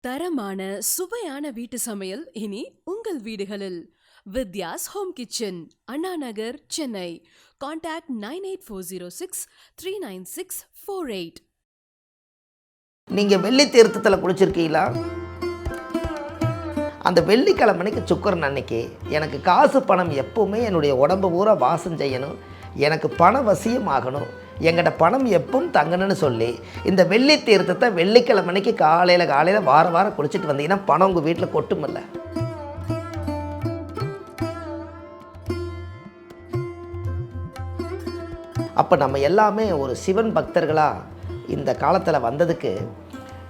தரமான சுவையான வீட்டு சமையல் இனி உங்கள் வீடுகளில். Vidya's home kitchen Anna Nagar Chennai. Contact nine eight four zero six three nine six four eight நீங்கள் வெள்ளி தீர்த்தத்தில் குளிச்சிருக்கீங்களா அந்த வெள்ளிக்கிழமைக்கு சுக்கரன் அன்னைக்கு எனக்கு காசு பணம் எப்பவுமே என்னுடைய உடம்பு பூரா வாசம் செய்யணும். எனக்கு பண வசியம் ஆகணும். எங்கிட்ட பணம் எப்பவும் தங்கணும்னு சொல்லி இந்த வெள்ளி தீர்த்தத்தை வெள்ளிக்கிழமைக்கு காலையில் காலையில் வார வாரம் குளிச்சுட்டு வந்தீங்கன்னா பணம் உங்கள் வீட்டில் கொட்டுமில்ல அப்போ நம்ம எல்லாமே ஒரு சிவன் பக்தர்களாக இந்த காலத்தில் வந்ததுக்கு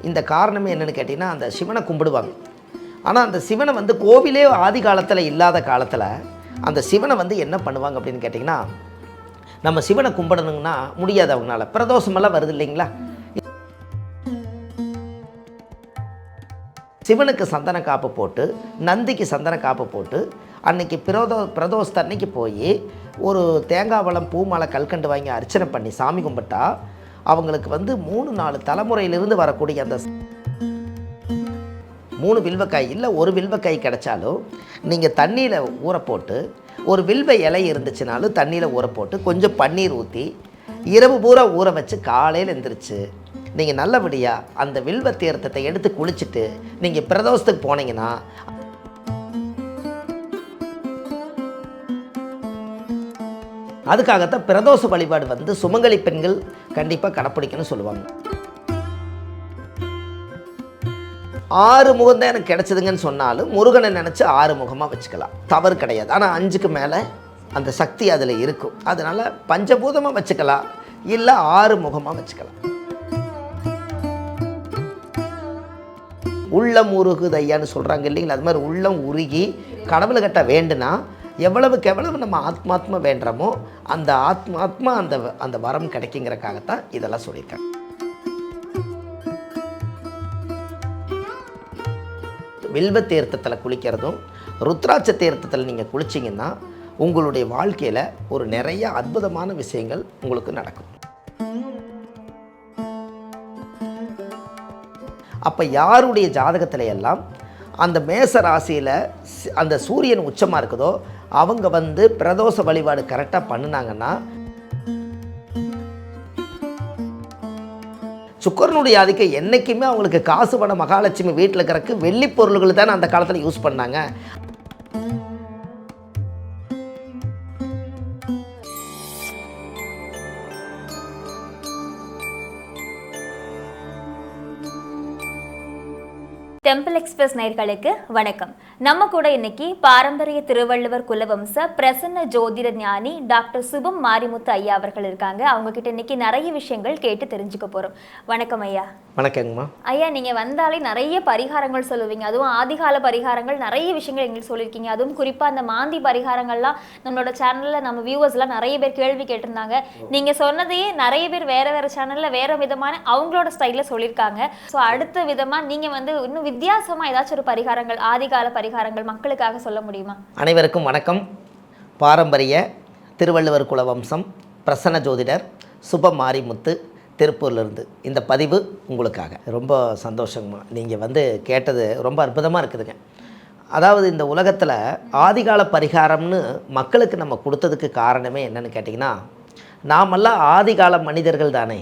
இந்த காரணமே என்னென்னு கேட்டிங்கன்னா அந்த சிவனை கும்பிடுவாங்க. ஆனால் அந்த சிவனை வந்து கோவிலே ஆதி காலத்தில் இல்லாத காலத்தில் அந்த சிவனை வந்து என்ன பண்ணுவாங்க அப்படின்னு கேட்டிங்கன்னா நம்ம சிவனை கும்பிடணுங்கன்னா முடியாது அவங்களால. பிரதோஷமெல்லாம் வருது இல்லைங்களா? சிவனுக்கு சந்தன காப்பு போட்டு நந்திக்கு சந்தன காப்பு போட்டு அன்னைக்கு பிரதோ பிரதோஷத்தை அன்னைக்கு போய் ஒரு தேங்காய் பழம் பூமாலை கல்கண்டு வாங்கி அர்ச்சனை பண்ணி சாமி கும்பிட்டா அவங்களுக்கு வந்து மூணு நாலு தலைமுறையிலிருந்து வரக்கூடிய அந்த மூணு வில்வக்காய் இல்லை ஒரு வில்வக்காய் கிடைச்சாலும் நீங்கள் தண்ணியில் ஊற போட்டு ஒரு வில்வ இலை இருந்துச்சுனாலும் தண்ணியில் ஊற போட்டு கொஞ்சம் பன்னீர் ஊற்றி இரவு பூரா ஊற வச்சு காலையில் எழுந்திரிச்சு நீங்கள் நல்லபடியாக அந்த வில்வ தீர்த்தத்தை எடுத்து குளிச்சுட்டு நீங்கள் பிரதோஷத்துக்கு போனீங்கன்னா அதுக்காகத்தான் பிரதோஷ வழிபாடு வந்து சுமங்கலி பெண்கள் கண்டிப்பாக கடைப்பிடிக்கணும்னு சொல்லுவாங்க. ஆறு முகம் தான் எனக்கு கிடைச்சதுங்கன்னு சொன்னாலும் முருகனை நினச்சி ஆறு முகமாக வச்சுக்கலாம். தவறு கிடையாது. ஆனால் அஞ்சுக்கு மேலே அந்த சக்தி அதில் இருக்கும். அதனால் பஞ்சபூதமாக வச்சுக்கலாம். இல்லை ஆறு முகமாக வச்சுக்கலாம். உள்ளம் உருகுது ஐயான்னு சொல்கிறாங்க இல்லைங்களா? அது மாதிரி உள்ளம் உருகி கடவுள்கிட்ட வேண்டுனா எவ்வளவுக்கு எவ்வளவு நம்ம ஆத்மாத்மா வேண்டுறோமோ அந்த ஆத்மாத்மா அந்த அந்த வரம் கிடைக்குங்கிறக்காகத்தான் இதெல்லாம் சொல்லியிருக்காங்க. வெல்வ தீர்த்தத்தில் குளிக்கிறதும் ருத்ராட்ச தீர்த்தத்தில் நீங்கள் குளிச்சிங்கன்னா உங்களுடைய வாழ்க்கையில் ஒரு நிறைய அற்புதமான விஷயங்கள் உங்களுக்கு நடக்கும். அப்போ யாருடைய ஜாதகத்தில எல்லாம் அந்த மேச ராசியில் அந்த சூரியன் உச்சமாக இருக்குதோ அவங்க வந்து பிரதோஷ வழிபாடு கரெக்டாக பண்ணினாங்கன்னா சுக்கரனுடைய ஆதிக்கம் என்றைக்குமே அவங்களுக்கு காசு பணம் மகாலட்சுமி வீட்டில் இருக்கிறக்கு வெள்ளி பொருள்கள் தானே அந்த காலத்தில் யூஸ் பண்ணாங்க. டெம்பிள் எக்ஸ்பிரஸ் நேயர்களுக்கு வணக்கம். நம்ம கூட இன்னைக்கு பாரம்பரிய திருவள்ளுவர் குலவம்ச பிரசன்ன ஜோதிட ஞானி டாக்டர் சுபம் மாரிமுத்து ஐயா அவர்கள் இருக்காங்க. அவங்க கிட்ட இன்னைக்கு நிறைய விஷயங்கள் கேட்டு தெரிஞ்சுக்க போறோம். வணக்கம் ஐயா. வணக்கங்கம்மா. ஐயா நீங்க வந்தாலே நிறைய பரிகாரங்கள் சொல்லுவீங்க. அதுவும் ஆதிகால பரிகாரங்கள் நிறைய விஷயங்கள் எங்களுக்கு சொல்லியிருக்கீங்க. அதுவும் குறிப்பா அந்த மாந்தி பரிகாரங்கள்லாம் நம்மளோட சேனல்ல நம்ம வியூவர்ஸ் எல்லாம் நிறைய பேர் கேள்வி கேட்டிருந்தாங்க. நீங்க சொன்னதையே நிறைய பேர் வேற வேற சேனல்ல வேற விதமான அவங்களோட ஸ்டைல்ல சொல்லியிருக்காங்க. ஸோ அடுத்த விதமா நீங்க வந்து இன்னும் வித்தியாசமா ஏதாச்சும் ஒரு பரிகாரங்கள் ஆதிகால பரிகாரங்கள் மக்களுக்காக சொல்ல முடியுமா? அனைவருக்கும் வணக்கம். பாரம்பரிய திருவள்ளுவர் குலவம்சம் பிரசன்ன ஜோதிடர் சுப மாரிமுத்து திருப்பூர்லேருந்து. இந்த பதிவு உங்களுக்காக. ரொம்ப சந்தோஷமாக நீங்கள் வந்து கேட்டது ரொம்ப அற்புதமாக இருக்குதுங்க. அதாவது இந்த உலகத்தில் ஆதிகால பரிகாரம்னு மக்களுக்கு நம்ம கொடுத்ததுக்கு காரணமே என்னென்னு கேட்டிங்கன்னா நாமெல்லாம் ஆதிகால மனிதர்கள் தானே.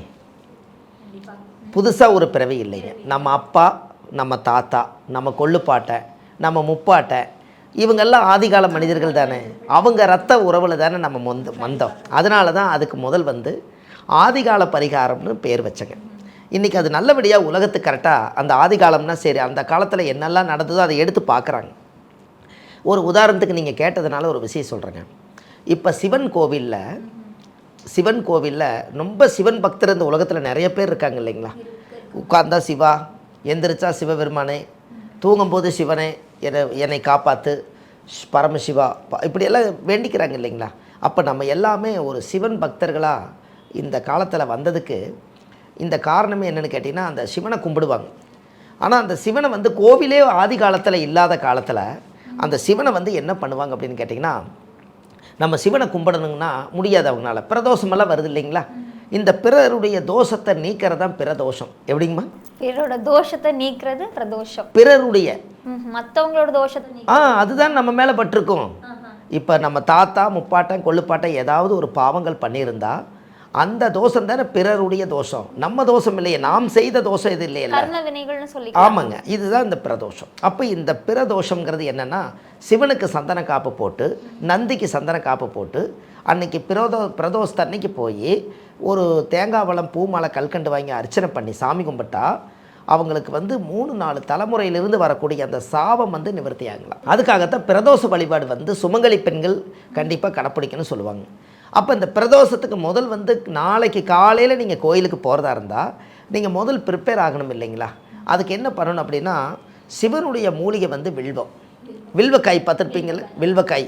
புதுசாக ஒரு பிறவி இல்லைங்க. நம்ம அப்பா நம்ம தாத்தா நம்ம கொள்ளுப்பாட்டை நம்ம முப்பாட்டை இவங்கெல்லாம் ஆதிகால மனிதர்கள் தானே. அவங்க ரத்த உறவில் தானே நம்ம மொந்த வந்தோம் அதனால தான் அதுக்கு முதல் வந்து ஆதிகால பரிகாரம்னு பேர் வச்சங்க. இன்றைக்கி அது நல்லபடியாக உலகத்துக்கு கரெக்டாக அந்த ஆதிகாலம்னா சரி அந்த காலத்தில் என்னெல்லாம் நடந்ததோ அதை எடுத்து பார்க்குறாங்க. ஒரு உதாரணத்துக்கு நீங்கள் கேட்டதுனால ஒரு விஷயம் சொல்கிறேங்க இப்போ சிவன் கோவிலில் சிவன் கோவிலில் ரொம்ப சிவன் பக்தர் இந்த உலகத்தில் நிறைய பேர் இருக்காங்க இல்லைங்களா? உட்கார்ந்தா சிவா எந்திரிச்சா சிவபெருமானே தூங்கும்போது சிவனே என்னை என்னை காப்பாற்று பரமசிவா ப- இப்படியெல்லாம் வேண்டிக்கிறாங்க இல்லைங்களா? அப்போ நம்ம எல்லாமே ஒரு சிவன் பக்தர்களாக இந்த காலத்தில் வந்ததுக்கு இந்த காரணமே என்னென்னு கேட்டிங்கன்னா அந்த சிவனை கும்பிடுவாங்க. ஆனால் அந்த சிவனை வந்து கோவிலே ஆதி காலத்தில் இல்லாத காலத்தில் அந்த சிவனை வந்து என்ன பண்ணுவாங்க அப்படின்னு கேட்டிங்கன்னா நம்ம சிவனை கும்பிடணுங்கன்னா முடியாது அவங்களால. பிரதோஷமெல்லாம் வருது இல்லைங்களா? இந்த பிறருடைய தோஷத்தை நீக்கிறது தான் பிரதோஷம். எப்படிங்கம்மா? பிறரோட தோஷத்தை நீக்கிறது பிரதோஷம். பிறருடைய. ம், மத்தவங்களோட தோஷத்தை ஆ அதுதான் நம்ம மேலே பட்டிருக்கும். இப்போ நம்ம தாத்தா முப்பாட்டன் கொள்ளுப்பாட்டன் ஏதாவது ஒரு பாவங்கள் பண்ணியிருந்தா அந்த தோஷம் தானே பிறருடைய தோஷம். நம்ம தோஷம் இல்லையே நாம் செய்த தோஷம் இது இல்லையே ஆமாங்க இதுதான் இந்த பிரதோஷம். அப்போ இந்த பிரதோஷங்கிறது என்னன்னா சிவனுக்கு சந்தன காப்பு போட்டு நந்திக்கு சந்தன காப்பு போட்டு அன்னைக்கு பிரதோ பிரதோஷத்து அன்னைக்கு போய் ஒரு தேங்காய் பழம் பூ மாலை கல்கண்டு வாங்கி அர்ச்சனை பண்ணி சாமி கும்பிட்டா அவங்களுக்கு வந்து மூணு நாலு தலைமுறையிலிருந்து வரக்கூடிய அந்த சாபம் வந்து நிவர்த்தி ஆகலாம் அதுக்காகத்தான் பிரதோஷ வழிபாடு வந்து சுமங்கலி பெண்கள் கண்டிப்பாக கடைப்பிடிக்கணும்னு சொல்லுவாங்க. அப்போ இந்த பிரதோஷத்துக்கு முதல் வந்து நாளைக்கு காலையில் நீங்கள் கோயிலுக்கு போகிறதா இருந்தால் நீங்கள் முதல் ப்ரிப்பேர் ஆகணும் இல்லைங்களா? அதுக்கு என்ன பண்ணணும் அப்படின்னா சிவனுடைய மூலிகை வந்து வில்வம். வில்வக்காய் பார்த்துருப்பீங்கள்ல வில்வக்காய்.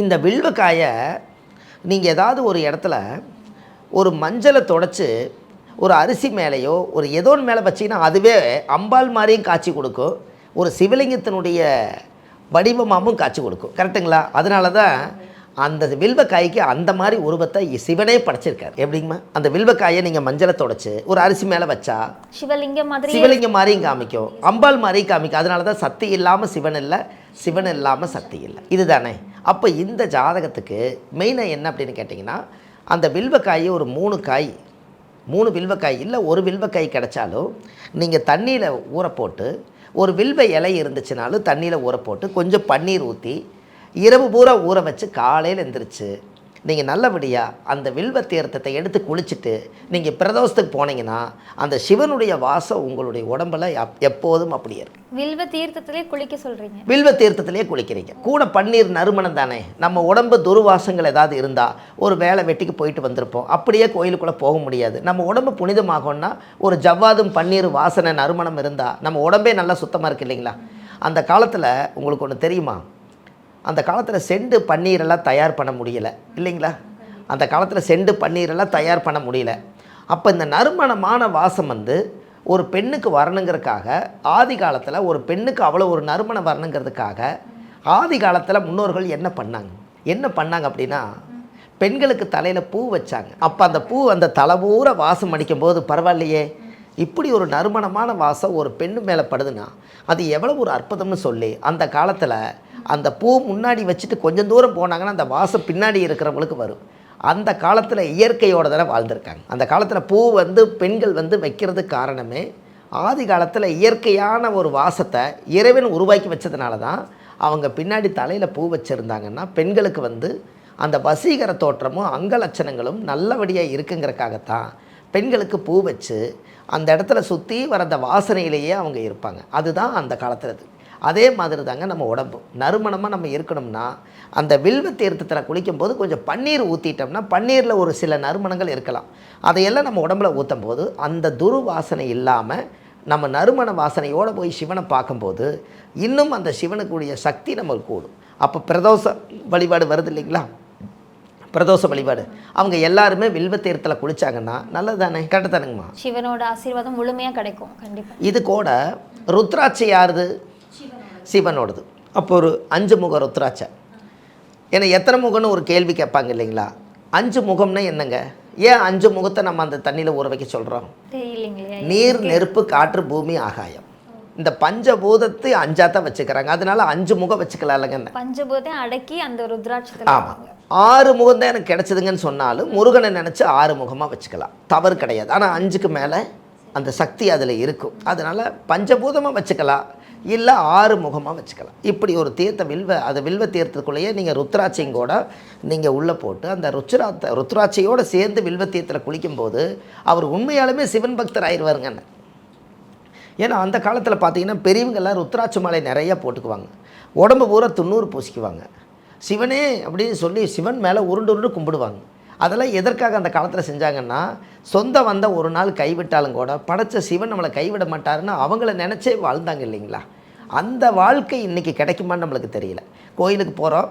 இந்த வில்வக்காயை நீங்கள் ஏதாவது ஒரு இடத்துல ஒரு மஞ்சளை தொடச்சி ஒரு அரிசி மேலேயோ ஒரு ஏதோ மேலே வச்சிங்கன்னா அதுவே அம்பாள் மாதிரியும் காட்சி கொடுக்கும். ஒரு சிவலிங்கத்தினுடைய வடிவமாகவும் காட்சி கொடுக்கும். கரெக்டுங்களா அதனால தான் அந்த வில்வக்காய்க்கு அந்த மாதிரி உருவத்தை சிவனே படைச்சிருக்காரு. எப்படிங்கம்மா? அந்த வில்வக்காயை நீங்கள் மஞ்சளை தொடச்சி ஒரு அரிசி மேலே வச்சா சிவலிங்கம் மாதிரி சிவலிங்கம் மாதிரியும் காமிக்கும். அம்பாள் மாதிரியும் காமிக்கும். அதனால தான் சக்தி இல்லாமல் சிவன் இல்லை சிவன் இல்லாமல் சக்தி இல்லை. இதுதானே? அப்போ இந்த ஜாதகத்துக்கு மெயினாக என்ன அப்படின்னு கேட்டிங்கன்னா அந்த வில்வக்காயை ஒரு மூணு காய். மூணு வில்வக்காய் இல்லை ஒரு வில்வக்காய் கிடைச்சாலும் நீங்கள் தண்ணியில் ஊற போட்டு ஒரு வில்வ இலை இருந்துச்சுனாலும் தண்ணியில் ஊற போட்டு கொஞ்சம் பன்னீர் ஊற்றி இரவு பூரா ஊற வச்சு காலையில் எந்திரிச்சு நீங்கள் நல்லபடியாக அந்த வில்வ தீர்த்தத்தை எடுத்து குளிச்சுட்டு நீங்கள் பிரதோஷத்துக்கு போனீங்கன்னா அந்த சிவனுடைய வாசம் உங்களுடைய உடம்புல எப்- எப்போதும் அப்படியே இருக்கு. வில்வ தீர்த்தத்திலே குளிக்க சொல்றீங்க. வில்வ தீர்த்தத்திலே குளிக்கிறீங்க. கூட பன்னீர் நறுமணம் தானே? நம்ம உடம்பு துர்வாசங்கள் ஏதாவது இருந்தால் ஒரு வேலை வெட்டிக்கு போயிட்டு வந்திருப்போம். அப்படியே கோயிலுக்குள்ளே போக முடியாது. நம்ம உடம்பு புனிதமாகணும்னா ஒரு ஜவ்வாதும் பன்னீர் வாசனை நறுமணம் இருந்தால் நம்ம உடம்பே நல்லா சுத்தமாக இருக்கு இல்லைங்களா? அந்த காலத்தில் உங்களுக்கு ஒன்று தெரியுமா? அந்த காலத்தில் செண்டு பன்னீரெல்லாம் தயார் பண்ண முடியலை இல்லைங்களா? அந்த காலத்தில் செண்டு பன்னீரெல்லாம் தயார் பண்ண முடியல. அப்போ இந்த நறுமணமான வாசம் வந்து ஒரு பெண்ணுக்கு வரணுங்கிறதுக்காக ஆதி காலத்தில் ஒரு பெண்ணுக்கு அவ்வளோ ஒரு நறுமணம் வரணுங்கிறதுக்காக ஆதி காலத்தில் முன்னோர்கள் என்ன பண்ணாங்க? என்ன பண்ணாங்க அப்படின்னா பெண்களுக்கு தலையில் பூ வச்சாங்க. அப்போ அந்த பூ அந்த தலைபூர வாசம் அடிக்கும் போது பரவாயில்லையே இப்படி ஒரு நறுமணமான வாசம் ஒரு பெண்ணு மேலே படுதுன்னா அது எவ்வளோ ஒரு அற்புதம்னு சொல்லி அந்த காலத்தில் அந்த பூ முன்னாடி வச்சுட்டு கொஞ்சம் தூரம் போனாங்கன்னா அந்த வாசம் பின்னாடி இருக்கிறவங்களுக்கு வரும். அந்த காலத்தில் இயற்கையோட தானே வாழ்ந்திருக்காங்க. அந்த காலத்தில் பூ வந்து பெண்கள் வந்து வைக்கிறதுக்கு காரணமே ஆதி காலத்தில் இயற்கையான ஒரு வாசத்தை இறைவன் உருவாக்கி வச்சதுனால தான் அவங்க பின்னாடி தலையில் பூ வச்சுருந்தாங்கன்னா பெண்களுக்கு வந்து அந்த வசீகர தோற்றமும் அங்கலட்சணங்களும் நல்லபடியாக இருக்குங்கிறக்காகத்தான் பெண்களுக்கு பூ வச்சு அந்த இடத்துல சுற்றி வர அந்த வாசனையிலேயே அவங்க இருப்பாங்க. அதுதான் அந்த காலத்தில் இது அதே மாதிரி தாங்க நம்ம உடம்பு. நறுமணமாக நம்ம இருக்கணும்னா அந்த வில்வ தீர்த்தத்தில் குளிக்கும்போது கொஞ்சம் பன்னீர் ஊற்றிட்டோம்னா பன்னீரில் ஒரு சில நறுமணங்கள் இருக்கலாம். அதையெல்லாம் நம்ம உடம்புல ஊற்றும் போது அந்த துரு வாசனை இல்லாமல் நம்ம நறுமண வாசனையோடு போய் சிவனை பார்க்கும்போது இன்னும் அந்த சிவனுக்குரிய சக்தி நமக்கு கூடும். அப்போ பிரதோஷ வழிபாடு வருது இல்லைங்களா? பிரதோஷ வழிபாடு. அவங்க எல்லாருமே வில்வ தீர்த்தத்தில் குளிச்சாங்கன்னா நல்லது தானே கரெக்டு தானுங்கம்மா சிவனோட ஆசீர்வாதம் முழுமையா கிடைக்கும். கண்டிப்பா. இது கூட ருத்ராட்சை யாருது? சிவனோடது. அப்போ ஒரு அஞ்சு முக ருத்ராட்சை. ஏன்னா எத்தனை முகம்னு ஒரு கேள்வி கேட்பாங்க இல்லைங்களா? அஞ்சு முகம்னா என்னங்க? ஏன் அஞ்சு முகத்தை நம்ம அந்த தண்ணியில் ஊற வைக்க சொல்கிறோம் நீர் நெருப்பு காற்று பூமி ஆகாயம். இந்த பஞ்சபூதத்தை அஞ்சாத்தான் வச்சுக்கிறாங்க. அதனால அஞ்சு முகம் வச்சுக்கலாம் இல்லைங்க பஞ்சபூதம் அடக்கி அந்த ருத்ராட்சத்துல ஆமாம் ஆறு முகம் தான் எனக்கு கிடைச்சதுங்கன்னு சொன்னாலும் முருகனை நினச்சி ஆறு முகமாக வச்சுக்கலாம். தவறு கிடையாது. ஆனால் அஞ்சுக்கு மேலே அந்த சக்தி அதில் இருக்கும். அதனால் பஞ்சபூதமாக வச்சுக்கலாம். இல்லை ஆறு முகமாக வச்சுக்கலாம். இப்படி ஒரு தீர்த்த வில்வ அது வில்வ தீர்த்தத்துக்குள்ளேயே நீங்கள் ருத்ராட்சிங்கோட நீங்கள் உள்ளே போட்டு அந்த ருத்ராத்த ருத்ராட்சியோடு சேர்ந்து வில்வ தீர்த்தத்தில் குளிக்கும்போது அவர் உண்மையாலுமே சிவன் பக்தர் ஆயிடுவாருங்கன்னு ஏன்னா அந்த காலத்தில் பார்த்தீங்கன்னா பெரியவங்கெல்லாம் ருத்ராட்சி மாலை நிறையா போட்டுக்குவாங்க. உடம்பு பூரா துண்ணூறு பூசிக்குவாங்க. சிவனே அப்படின்னு சொல்லி சிவன் மேலே உருண்டு உருண்டு கும்பிடுவாங்க. அதெல்லாம் எதற்காக அந்த காலத்தில் செஞ்சாங்கன்னா சொந்த வந்த ஒரு நாள் கைவிட்டாலும் கூட படைச்ச சிவன் நம்மளை கைவிட மாட்டாருன்னு அவங்கள நினச்சே வாழ்ந்தாங்க இல்லைங்களா? அந்த வாழ்க்கை இன்றைக்கி கிடைக்குமான்னு நம்மளுக்கு தெரியல. கோயிலுக்கு போகிறோம்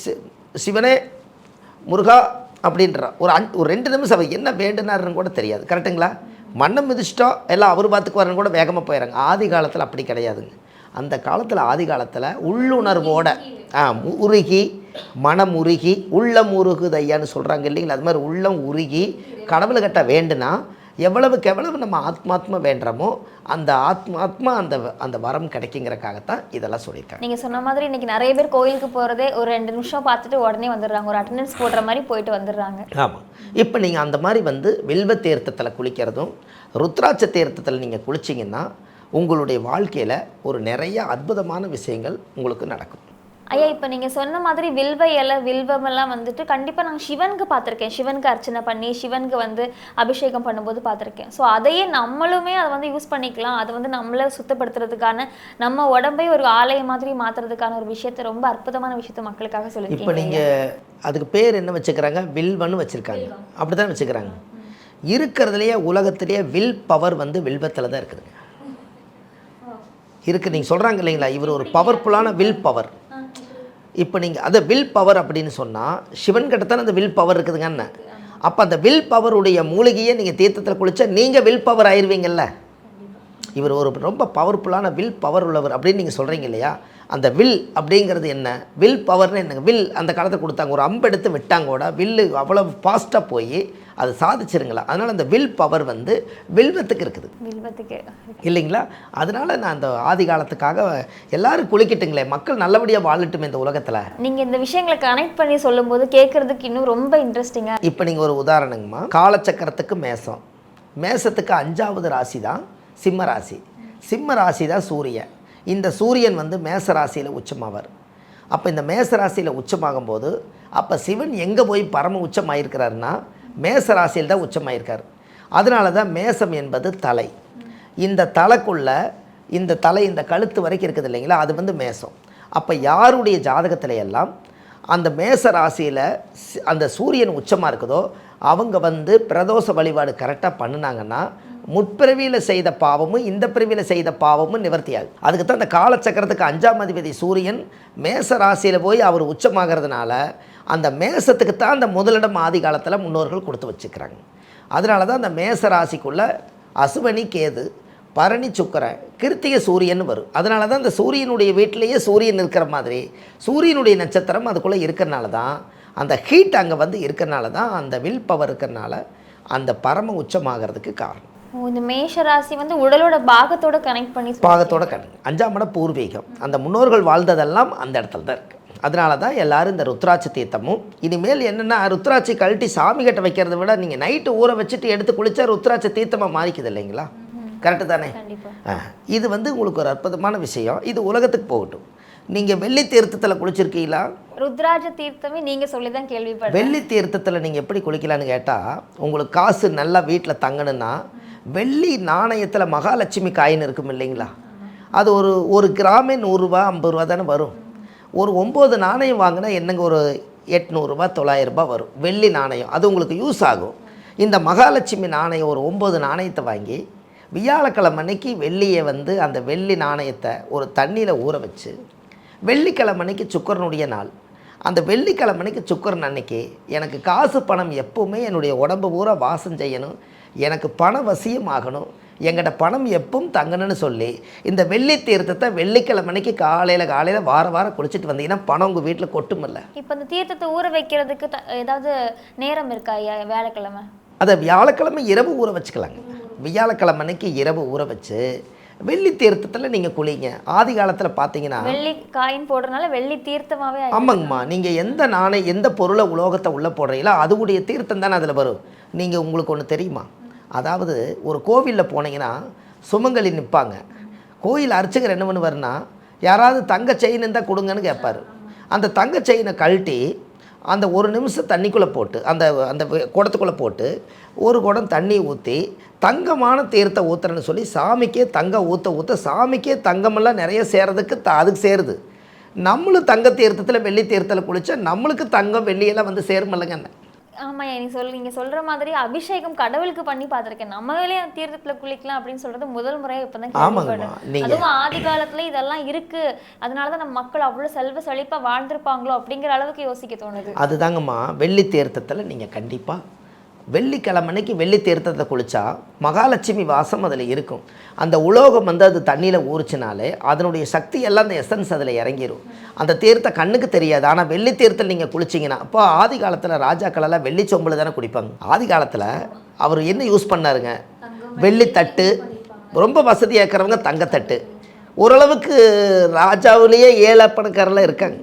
சி சிவனே முருகா அப்படின்ற ஒரு அஞ் ஒரு ரெண்டு நிமிஷம் அவர் என்ன வேண்டுனாருன்னு கூட தெரியாது. கரெக்டுங்களா மண்ணை மிதிச்சிட்டோம் எல்லாம் அவர் பார்த்துக்குவாருன்னு கூட வேகமாக போயிடுறாங்க ஆதி காலத்தில் அப்படி கிடையாதுங்க. அந்த காலத்தில் ஆதி காலத்தில் உள்ளுணர்வோட உருகி மனம் உருகி உள்ளம் உருகுது ஐயான்னு சொல்கிறாங்க இல்லைங்களா? அது மாதிரி உள்ளம் உருகி கடவுள்கிட்ட வேண்டுனா எவ்வளவுக்கு எவ்வளவு நம்ம ஆத்மாத்மா வேண்டுறோமோ அந்த ஆத்மாத்மா அந்த அந்த வரம் கிடைக்குங்கிறக்காகத்தான் இதெல்லாம் சொல்லியிருக்காங்க. நீங்க சொன்ன மாதிரி இன்னைக்கு நிறைய பேர் கோயிலுக்கு போறதே ஒரு ரெண்டு நிமிஷம் பார்த்துட்டு உடனே வந்துடுறாங்க. ஒரு அட்டெண்டன்ஸ் போடுற மாதிரி போயிட்டு வந்துடுறாங்க. ஆமாம் இப்போ நீங்கள் அந்த மாதிரி வந்து வில்வ தீர்த்தத்தில் குளிக்கிறதும் ருத்ராட்ச தீர்த்தத்தில் நீங்கள் குளிச்சிங்கன்னா உங்களுடைய வாழ்க்கையில் ஒரு நிறைய அற்புதமான விஷயங்கள் உங்களுக்கு நடக்கும். ஐயா இப்போ நீங்க சொன்ன மாதிரி வில்வ இலை வில்வம் எல்லாம் வந்துட்டு கண்டிப்பா நான் சிவனுக்கு பார்த்திருக்கேன். சிவனுக்கு அர்ச்சனை பண்ணி சிவனுக்கு வந்து அபிஷேகம் பண்ணும்போது பார்த்திருக்கேன். ஸோ அதையே நம்மளுமே அதை வந்து யூஸ் பண்ணிக்கலாம். அதை வந்து நம்மள சுத்தப்படுத்துறதுக்கான நம்ம உடம்பை ஒரு ஆலயம் மாதிரி மாத்துறதுக்கான ஒரு விஷயத்த ரொம்ப அற்புதமான விஷயத்த மக்களுக்காக இப்போ சொல்லியிருக்கீங்க நீங்கள் அதுக்கு பேர் என்ன வச்சுக்கிறாங்க? வில்வன்னு வச்சுருக்காங்க. அப்படி தான் வச்சுக்கிறாங்க? இருக்கிறதுலையே உலகத்திலேயே வில் பவர் வந்து வில்வத்தில் தான் இருக்குதுங்க. இருக்குது நீங்கள் சொல்கிறாங்க இல்லைங்களா? இவர் ஒரு பவர்ஃபுல்லான வில் பவர் இப்போ நீங்கள் அதை வில் பவர் அப்படின்னு சொன்னால் சிவன் கிட்ட தானே அந்த வில் பவர் இருக்குதுங்கன்னு அப்போ அந்த வில் பவருடைய மூலிகையை நீங்கள் தீர்த்தத்தில் குளித்தா நீங்கள் வில் பவர் ஆயிடுவீங்கல்ல இவர் ஒரு ரொம்ப பவர்ஃபுல்லான வில் பவர் உள்ளவர் அப்படின்னு நீங்கள் சொல்கிறீங்க இல்லையா? அந்த வில் அப்படிங்கிறது என்ன? வில் பவர்னு என்னங்க? வில் அந்த காலத்தில் கொடுத்தாங்க. ஒரு அம்பு எடுத்து விட்டாங்க கூட வில்லு அவ்வளோ ஃபாஸ்ட்டாக போய் அது சாதிச்சிருங்களா? அதனால் அந்த வில் பவர் வந்து வில்வத்துக்கு இருக்குது. வில்வத்துக்கு இல்லைங்களா? அதனால் நான் அந்த ஆதி காலத்துக்காக எல்லாரும் குளிக்கட்டுங்களே. மக்கள் நல்லபடியாக வாழட்டும் இந்த உலகத்தில். நீங்க இந்த விஷயங்களை கனெக்ட் பண்ணி சொல்லும்போது கேட்கறதுக்கு இன்னும் ரொம்ப இன்ட்ரெஸ்டிங்கா இப்போ நீங்கள் ஒரு உதாரணங்கம்மா. காலச்சக்கரத்துக்கு மேசம். மேசத்துக்கு அஞ்சாவது ராசி தான் சிம்ம ராசி. சிம்ம ராசி தான் சூரியன். இந்த சூரியன் வந்து மேச ராசியில் உச்சமாவார். அப்போ இந்த மேச ராசியில் உச்சமாகும்போது அப்போ சிவன் எங்கே போய் பரம உச்சமாயிருக்கிறாருன்னா மேச ராசியில் தான் உச்சமாயிருக்கார். அதனால தான் மேசம் என்பது தலை. இந்த தலைக்குள்ள இந்த தலை இந்த கழுத்து வரைக்கும் இருக்குது இல்லைங்களா அது வந்து மேசம். அப்போ யாருடைய ஜாதகத்துல எல்லாம் அந்த மேச ராசியில் அந்த சூரியன் உச்சமாக இருக்குதோ அவங்க வந்து பிரதோஷ வழிபாடு கரெக்டாக பண்ணினாங்கன்னா முற்பிறவியில் செய்த பாவமும் இந்த பிறவியில் செய்த பாவமும் நிவர்த்தியாகும் அதுக்கு தான் அந்த காலச்சக்கரத்துக்கு அஞ்சாம் அதிபதி சூரியன் மேச ராசியில் போய் அவர் உச்சமாகிறதுனால அந்த மேசத்துக்கு தான் அந்த முதலிடம் ஆதி காலத்தில் முன்னோர்கள் கொடுத்து வச்சுக்கிறாங்க. அதனால தான் அந்த மேச ராசிக்குள்ளே அசுவனி கேது பரணி சுக்கரன் கிருத்திக சூரியன் வரும். அதனால தான் அந்த சூரியனுடைய வீட்டிலேயே சூரியன் இருக்கிற மாதிரி சூரியனுடைய நட்சத்திரம் அதுக்குள்ளே இருக்கிறனால தான் அந்த ஹீட் அங்கே வந்து இருக்கிறனால தான் அந்த வில் பவர் இருக்கிறனால அந்த பரம உச்சமாகிறதுக்கு காரணம். இந்த மேஷ ராசி வந்து உடலோட பாகத்தோட கனெக்ட் பண்ணி. பாகத்தோட கண் அஞ்சாம் இடம் பூர்வீகம். அந்த முன்னோர்கள் வாழ்ந்ததெல்லாம் அந்த இடத்துல தான் இருக்குது அதனால தான் எல்லாரும் இந்த ருத்ராட்சி தீர்த்தமும் இனிமேல் என்னென்னா ருத்ராட்சி கழட்டி சாமி கட்ட வைக்கிறத விட நீங்கள் நைட்டு ஊற வச்சுட்டு எடுத்து குளிச்சா ருத்ராட்சி தீர்த்தமாக மாறிக்குது இல்லைங்களா? கரெக்டு தானே? இது வந்து உங்களுக்கு ஒரு அற்புதமான விஷயம். இது உலகத்துக்கு போகட்டும். நீங்கள் வெள்ளி தீர்த்தத்தில் குளிச்சிருக்கீங்களா? ருத்ராஜ தீர்த்தமே நீங்க சொல்லி தான் கேள்விப்பட்டேன். வெள்ளி தீர்த்தத்தில் நீங்கள் எப்படி குளிக்கலான்னு கேட்டால் உங்களுக்கு காசு நல்லா வீட்டில் தங்கணுன்னா வெள்ளி நாணயத்தில் மகாலட்சுமி காயின் இருக்கும் இல்லைங்களா? அது ஒரு ஒரு கிராமே நூறுரூவா ஐம்பது ரூபா தானே வரும். ஒரு ஒம்பது நாணயம் வாங்கினா என்னங்க ஒரு எட்நூறுரூபா தொள்ளாயிரரூபா வரும். வெள்ளி நாணயம் அது உங்களுக்கு யூஸ் ஆகும். இந்த மகாலட்சுமி நாணயம் ஒரு ஒம்பது நாணயத்தை வாங்கி வியாழக்கிழமை அன்னைக்கு வெள்ளியை வந்து அந்த வெள்ளி நாணயத்தை ஒரு தண்ணியில் ஊற வச்சு வெள்ளிக்கிழமை அன்னைக்கு சுக்கரனுடைய நாள். அந்த வெள்ளிக்கிழமை அன்னைக்கு சுக்கரன் அன்னைக்கு எனக்கு காசு பணம் எப்போவுமே என்னுடைய உடம்பு பூரா வாசம் செய்யணும். எனக்கு பண வசியம் ஆகணும் எங்கிட்ட பணம் எப்பவும் தங்கணும்னு சொல்லி இந்த வெள்ளி தீர்த்தத்தை வெள்ளிக்கிழமை அன்னைக்கு காலையில் காலையில் வார வாரம் குளிச்சுட்டு வந்தீங்கன்னா பணம் உங்கள் வீட்டில் கொட்டுமில்ல இப்போ இந்த தீர்த்தத்தை ஊற வைக்கிறதுக்கு ஏதாவது நேரம் இருக்கா ஐயா வேலைக்கிழமை அதை வியாழக்கிழமை இரவு ஊற வச்சுக்கலாங்க. வியாழக்கிழமை அன்னைக்கு இரவு ஊற வச்சு வெள்ளி தீர்த்தத்தில் நீங்கள் குளிங்க. ஆதி காலத்தில் பார்த்தீங்கன்னா வெள்ளி காயின் போடுறதுனால வெள்ளி தீர்த்தமாவே ஆயிடும். ஆமாங்கம்மா. நீங்கள் எந்த நாணை எந்த பொருளை உலோகத்தை உள்ளே போடுறீங்களோ அதுவுடைய தீர்த்தம் தானே அதில் வரும். நீங்கள் உங்களுக்கு ஒன்று தெரியுமா? அதாவது ஒரு கோவிலில் போனீங்கன்னா சுமங்கலி நிற்பாங்க கோயில் அர்ச்சகர் என்ன பண்ணுவார்னா யாராவது தங்க செயின் இருந்தால் கொடுங்கன்னு கேட்பார். அந்த தங்க செயினை கழட்டி அந்த ஒரு நிமிஷம் தண்ணிக்குள்ளே போட்டு அந்த அந்த குடத்துக்குள்ளே போட்டு ஒரு குடம் தண்ணி ஊற்றி தங்கமான தீர்த்த ஊற்றுறேன்னு சொல்லி சாமிக்கே தங்கம் ஊற்ற ஊற்ற சாமிக்கே தங்கமெல்லாம் நிறைய சேரதுக்கு த அதுக்கு சேருது. நம்மளும் தங்க தீர்த்தத்தில் வெள்ளி தீர்த்தத்தில் குளித்தா நம்மளுக்கு தங்கம் வெள்ளியெல்லாம் வந்து சேருமில்லங்க. ஆமா நீ சொல் நீங்க சொல்ற மாதிரி அபிஷேகம் கடவுளுக்கு பண்ணி பார்த்திருக்கேன். நம்மளே தீர்த்தத்துல குளிக்கலாம் அப்படின்னு சொல்றது முதல் முறையா இப்பதான் ஆமாங்கம்மா, கேள்விப்படுறேன் நீங்க- அதுவும் ஆதி காலத்துல இதெல்லாம் இருக்கு. அதனாலதான் நம்ம மக்கள் அவ்வளவு செல்வ செழிப்பா வாழ்ந்திருப்பாங்களோ அப்படிங்கிற அளவுக்கு யோசிக்க தோணுது. அதுதாங்கம்மா வெள்ளி தீர்த்தத்தில் நீங்கள் கண்டிப்பாக வெள்ளிக்கிழமை அன்னைக்கு வெள்ளி தீர்த்தத்தை குளித்தா மகாலட்சுமி வாசம் அதில் இருக்கும். அந்த உலோகம் வந்து அது தண்ணியில் ஊறிச்சினாலே அதனுடைய சக்தி எல்லாம் அந்த எசன்ஸ் அதில் இறங்கிடும் அந்த தீர்த்த கண்ணுக்கு தெரியாது. ஆனால் வெள்ளி தீர்த்தம் நீங்கள் குளிச்சிங்கன்னா அப்போ ஆதி காலத்தில் ராஜாக்களெல்லாம் வெள்ளி சொம்பில் தானே குடிப்பாங்க. ஆதி காலத்தில் அவர் என்ன யூஸ் பண்ணாருங்க? வெள்ளித்தட்டு ரொம்ப வசதியாக இருக்கிறவங்க தங்கத்தட்டு. ஓரளவுக்கு ராஜாவிலேயே ஏழை பணக்காரெல்லாம் இருக்காங்க.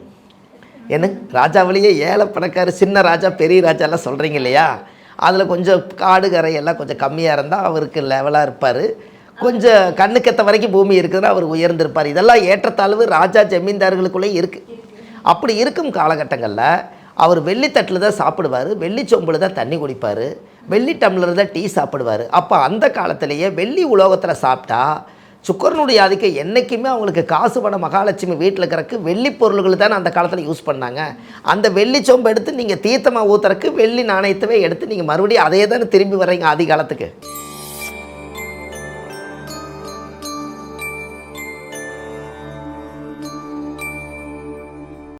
என்ன? ராஜாவிலேயே ஏழை பணக்காரர் சின்ன ராஜா பெரிய ராஜாலாம் சொல்கிறீங்க இல்லையா? அதில் கொஞ்சம் காடு கரை எல்லாம் கொஞ்சம் கம்மியாக இருந்தால் அவருக்கு லெவலாக இருப்பார். கொஞ்சம் கண்ணுக்கெத்த வரைக்கும் பூமி இருக்குதுன்னா அவர் உயர்ந்திருப்பார். இதெல்லாம் ஏற்றத்தாழ்வு ராஜா ஜமீன்தார்களுக்குள்ளே இருக்குது அப்படி இருக்கும் காலகட்டங்களில் அவர் வெள்ளித்தட்டில் தான் சாப்பிடுவார் வெள்ளி சொம்பில் தான் தண்ணி குடிப்பார் வெள்ளி டம்ளர் தான் டீ சாப்பிடுவார். அப்போ அந்த காலத்திலேயே வெள்ளி உலோகத்தில் சாப்பிட்டா சுக்கரனுடைய ஆதிக்கம் என்றைக்குமே அவங்களுக்கு காசு பண மகாலட்சுமி வீட்டில் இருக்கிறக்கு வெள்ளி பொருள்கள் தானே அந்த காலத்தில் யூஸ் பண்ணாங்க. அந்த வெள்ளி சொம்பு எடுத்து நீங்கள் தீர்த்தமாக ஊற்றுறக்கு வெள்ளி நாணயத்தவே எடுத்து நீங்கள் மறுபடியும் அதே தானே திரும்பி வர்றீங்க ஆதி காலத்துக்கு?